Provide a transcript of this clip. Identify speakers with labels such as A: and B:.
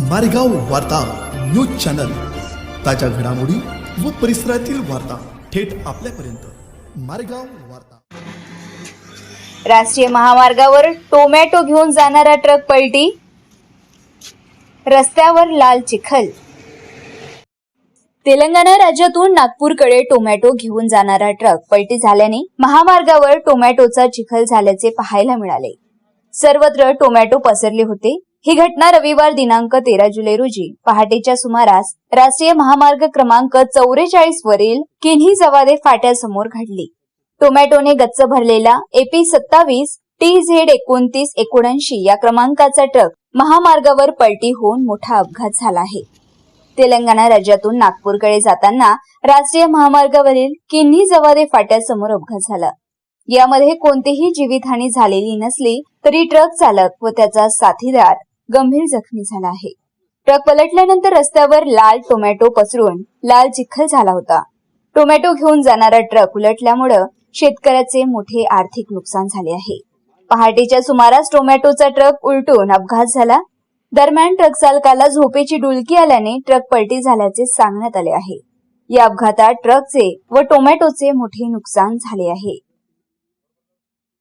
A: मारेगाव वार्ता news channel. ताज्या घडामोडी व परिसरातील वार्ता थेट आपल्यापर्यंत. मारेगाव वार्ता.
B: राष्ट्रीय महामार्गावर टोमॅटो घेऊन जाणारा ट्रक पलटी. रस्त्यावर लाल चिखल. तेलंगणा राज्यातून नागपूरकडे टोमॅटो घेऊन जाणारा ट्रक पलटी झाल्याने महामार्गावर टोमॅटोचा चिखल झाल्याचे पाहायला मिळाले. सर्वत्र टोमॅटो पसरले होते. ही घटना रविवार दिनांक तेरा जुलै रोजी पहाटेच्या सुमारास राष्ट्रीय महामार्ग क्रमांक चौवेचाळीस वरील किन्ही जवादे फाट्यासमोर घडली. टोमॅटोने गच्च भरलेला एपी सत्तावीस टी झेड एकोणतीस एकोणऐंशी या क्रमांकाचा ट्रक महामार्गावर पलटी होऊन मोठा अपघात झाला आहे. तेलंगणा राज्यातून नागपूरकडे जाताना राष्ट्रीय महामार्गावरील किन्ही जवादे फाट्यासमोर अपघात झाला. यामध्ये कोणतीही जीवितहानी झालेली नसली तरी ट्रक चालक व त्याचा साथीदार गंभीर जखमी झाला आहे. ट्रक पलटल्यानंतर रस्त्यावर लाल टोमॅटो पसरून लाल चिखल झाला होता. टोमॅटो घेऊन जाणारा ट्रक उलटल्यामुळं शेतकऱ्याचे मोठे आर्थिक नुकसान झाले आहे. पहाटेच्या सुमारास टोमॅटोचा ट्रक उलटून अपघात झाला. दरम्यान ट्रक चालकाला झोपेची डुलकी आल्याने ट्रक पलटी झाल्याचे सांगण्यात आले आहे. या अपघातात ट्रकचे व टोमॅटोचे मोठे नुकसान झाले आहे.